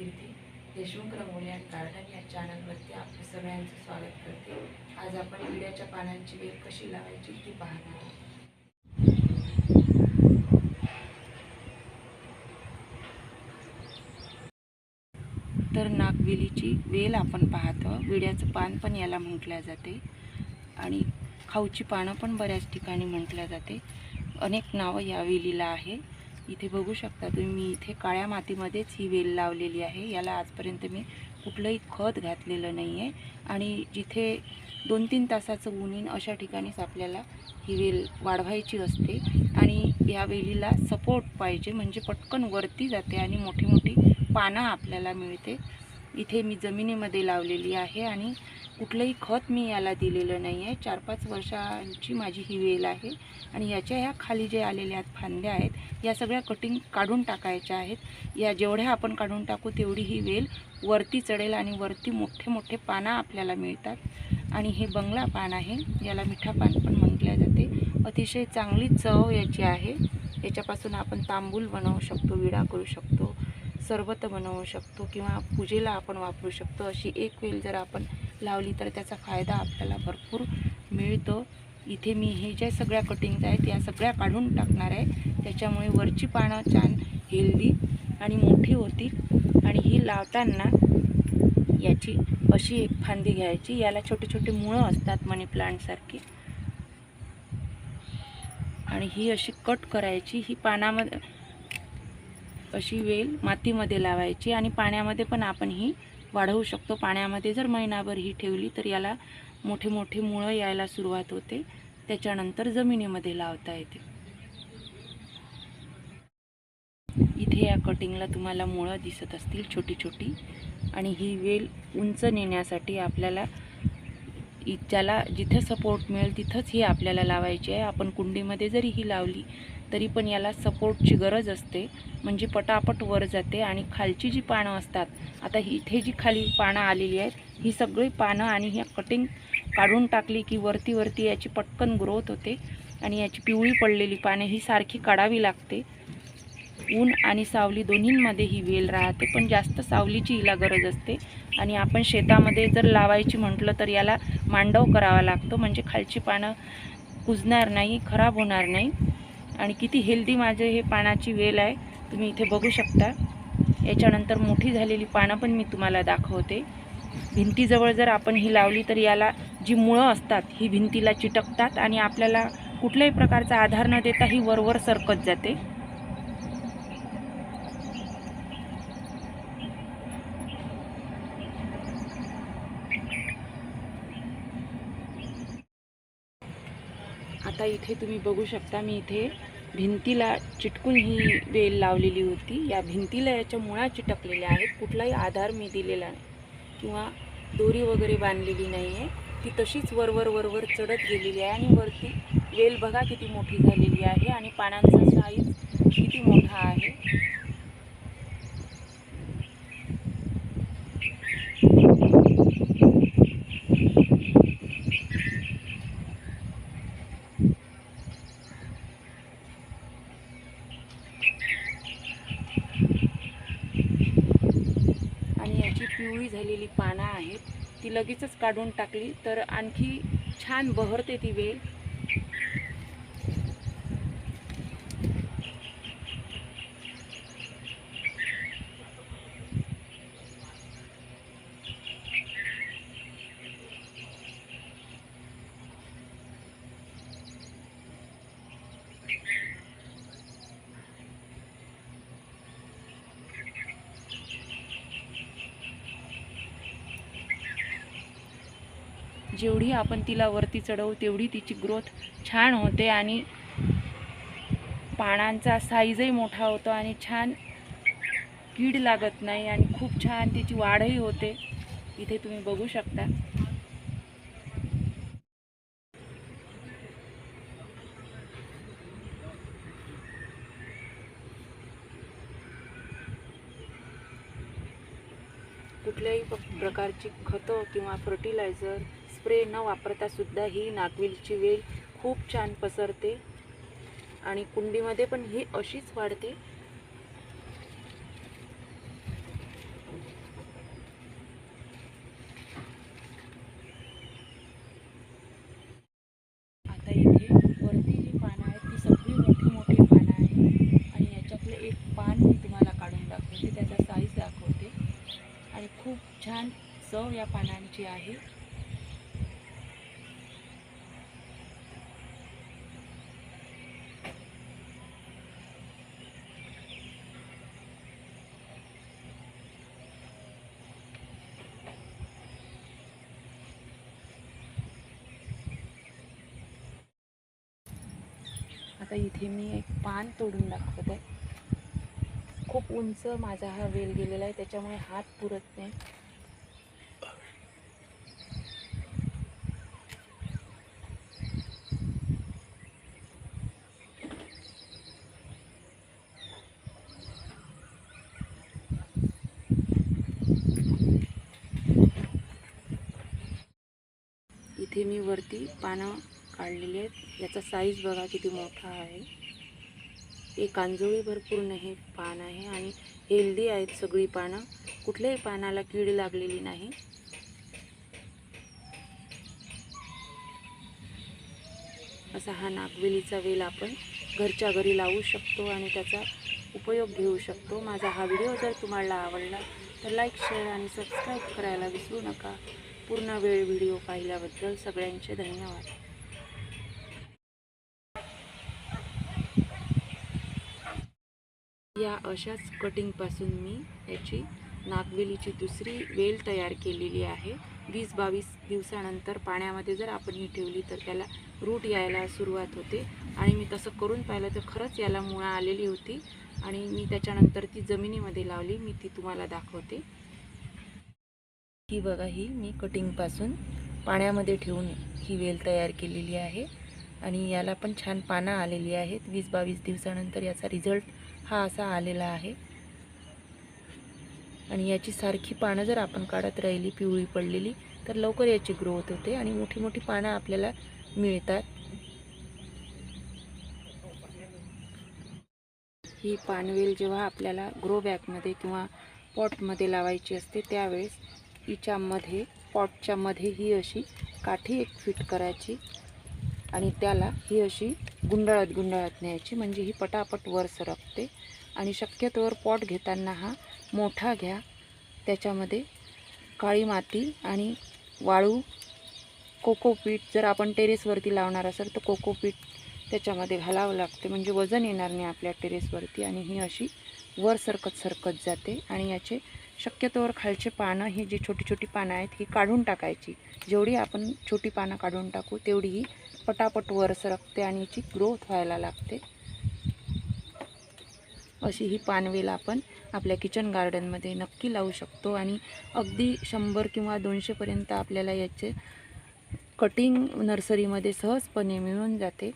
Kirti. Deshmukh Rangoli and garden या चॅनलवरती आपलं सगळ्यांचं स्वागत करते. आज आपण विड्याच्या पानांची वेल कशी लावायची ती पाहणार आहोत. तर नागवेलीची वेल आपण पाहतो विड्याचं पान पण याला म्हटल्या जाते. आणि खाऊची पानं पण बऱ्याच ठिकाणी म्हटल्या जाते. अनेक नावं या वेलीला आहे. इथे बघू शकता तुम्ही मी इथे काळ्या मातीमध्येच ही वेल लावलेली आहे. याला आजपर्यंत मी कुठलंही खत घातलेलं नाही आहे आणि जिथे दोन तीन तासाचं ऊन येईन अशा ठिकाणीच आपल्याला ही वेल वाढवायची असते. आणि या वेलीला सपोर्ट पाहिजे म्हणजे पटकन वरती जाते आणि मोठी मोठी पानं आपल्याला मिळते. इथे मी जमिनीमध्ये लावलेली आहे आणि कुठलंही खत मी याला दिलेलं नाही आहे. चार पाच वर्षांची माझी ही वेल आहे आणि याच्या ह्या खाली जे आलेल्या आहेत फांद्या आहेत या सगळ्या कटिंग काढून टाकायच्या आहेत. या जेवढ्या आपण काढून टाकू तेवढी ही वेल वरती चढेल आणि वरती मोठे मोठे पानं आपल्याला मिळतात. आणि हे बंगला पान आहे याला मिठा पान पण म्हटल्या जाते. अतिशय चांगली चव याची आहे. याच्यापासून आपण तांबूल बनवू शकतो विडा करू शकतो. सरबत बनवू शकतो किंवा पूजेला आपण वापरू शकतो. अशी एक वेल जर आपण लावली तर त्याचा फायदा आपल्याला भरपूर मिळतो. इथे मी हे ज्या सगळ्या कटिंग्ज आहेत या सगळ्या काढून टाकणार आहे. त्याच्यामुळे वरची पानं छान हेल्दी आणि मोठी होतील. आणि ही लावताना याची अशी एक फांदी घ्यायची. याला छोटे छोटे मुळं असतात मनी प्लांटसारखी आणि ही अशी कट करायची. ही पानामध्ये अशी वेल मातीमध्ये लावायची आणि पाण्यामध्ये पण आपण ही वाढवू शकतो. पाण्यामध्ये जर महिनाभर ही ठेवली तर याला मोठे मोठे मुळं यायला सुरुवात होते. त्याच्यानंतर जमिनीमध्ये लावता येते. इथे या कटिंगला तुम्हाला मुळं दिसत असतील छोटी छोटी. आणि ही वेल उंच नेण्यासाठी आपल्याला इ- ज्याला जिथे सपोर्ट मिळेल तिथंच ही आपल्याला लावायची आहे. आपण कुंडीमध्ये जरी ही लावली तरी पण याला सपोर्टची गरज असते. म्हणजे पटापट वर जाते आणि खालची जी पानं असतात आता इथे जी खाली पानं आलेली आहेत ही सगळी पानं आणि ह्या कटिंग काढून टाकली की वरती वरती याची पटकन ग्रोथ होते आणि याची पिवळी पडलेली पाने ही सारखी काढावी लागते. ऊन आणि सावली दोन्हींमध्ये ही वेल राहते पण जास्त सावलीची हिला गरज असते. आणि आपण शेतामध्ये जर लावायची म्हटलं तर याला मांडव करावा लागतो म्हणजे खालची पानं कुजणार नाही खराब होणार नाही. आणि किती हेल्दी माझे हे पानाची वेल आहे. तुम्ही इथे बघू शकता. याच्यानंतर मोठी झालेली पानं पण मी तुम्हाला दाखवते. भिंतीजवळ जर आपण ही लावली तर याला जी मुळं असतात ही भिंतीला चिटकतात आणि आपल्याला कुठल्याही प्रकारचा आधार न देता ही वरवर सरकत जाते. आता इथे तुम्ही बघू शकता मी इथे भिंतीला चिटकून ही वेल लावलेली होती. या भिंतीला याच्या मुळा चिटकलेल्या आहेत. कुठलाही आधार मी दिलेला नाही. किंवा दोरी वगैरे बांधलेली नाही आहे ती तशीच वरवर वरवर चढत गेलेली आहे. आणि वरती वेल बघा किती मोठी झालेली आहे. आणि पानांचा साईज किती मोठा आहे. पिवळी झालेली पानं आहेत ती लगेचच काढून टाकली तर आणखी छान बहरते ती वेल. जेवढी आपण तिला वरती चढवू तेवढी तिची ग्रोथ छान होते आणि पानांचा साईजही मोठा होतो आणि छान कीड लागत नाही आणि खूप छान तिची वाढही होते. इथे तुम्ही बघू शकता. कुठल्याही प- प्रकारची खतं किंवा फर्टिलायझर स्प्रे न वापरता सुद्धा ही नागवेलची वेल खूप छान पसरते. आणि कुंडीमध्ये पण ही अशीच वाढते. आता वरती जी पानं आहेत ती सगळी मोठी मोठी पानं आहेत. आणि एक पान मी तुम्हाला काढून दाखवते त्याचा साईज दाखवते. आणि खूप छान चव या पानांची आहे. आता इथे मी एक पान तोडून दाखवत. आहे खूप उंच माझा हा वेल गेलेला आहे त्याच्यामुळे हात पुरत नाही. इथे मी वरती पानं काढलेले आहेत. याचा साईज बघा किती मोठा आहे. हे कांजोळी भरपूर हे पान आहे आणि हेल्दी आहेत सगळी पानं. कुठल्याही पानाला कीड लागलेली नाही. असा हा नागवेलीचा वेल आपण घरच्या घरी लावू शकतो आणि त्याचा उपयोग घेऊ शकतो. माझा हा व्हिडिओ जर तुम्हाला आवडला तर लाईक शेअर आणि सबस्क्राईब करायला विसरू नका. पूर्ण वेळ व्हिडिओ पाहिल्याबद्दल सगळ्यांचे धन्यवाद. या अशाच कटिंगपासून मी याची नागवेलीची दुसरी वेल तयार केलेली आहे. वीस बावीस दिवसानंतर पाण्यामध्ये जर आपण ही ठेवली तर त्याला रूट यायला सुरुवात होते. आणि मी तसं करून पाहिलं तर खरंच याला मुळा आलेली होती. आणि मी त्याच्यानंतर ती जमिनीमध्ये लावली. मी ती तुम्हाला दाखवते. ही बघा ही मी कटिंगपासून पाण्यामध्ये ठेवून ही वेल तयार केलेली आहे. आणि याला पण छान पानं आलेली आहेत. वीस बावीस दिवसानंतर याचा रिझल्ट हा असा आलेला आहे. आणि याची सारखी पानं जर आपण काढत राहिली पिवळी पडलेली तर लवकर याची ग्रोथ होते आणि मोठी मोठी पानं आपल्याला मिळतात. ही पानवेल जेव्हा आपल्याला ग्रो बॅगमध्ये किंवा पॉटमध्ये लावायची असते त्यावेळेस हिच्यामध्ये पॉटच्यामध्ये ही अशी काठी एक फिट करायची. आणि त्याला ही अशी गुंडाळत गुंडाळत न्यायची. म्हणजे ही पटापट वर सरकते. आणि शक्यतोवर पॉट घेताना हा मोठा घ्या. त्याच्यामध्ये काळी माती आणि वाळू कोकोपीट जर आपण टेरेसवरती लावणार असेल तर कोकोपीट त्याच्यामध्ये घालावं लागते. म्हणजे वजन येणार नाही आपल्या टेरेसवरती आणि ही अशी वर सरकत सरकत जाते. आणि याचे शक्यतोवर खालचे पानं ही जी छोटी छोटी पानं आहेत ही काढून टाकायची. जेवढी आपण छोटी पानं काढून टाकू तेवढी ही पटापट वर सरकते आणि याची ग्रोथ व्हायला लागते. अशी ही पानवेल आपण आपल्या किचन गार्डनमध्ये नक्की लावू शकतो. आणि अगदी शंभर किंवा दोनशेपर्यंत आपल्याला याचे कटिंग नर्सरीमध्ये सहजपणे मिळून जाते.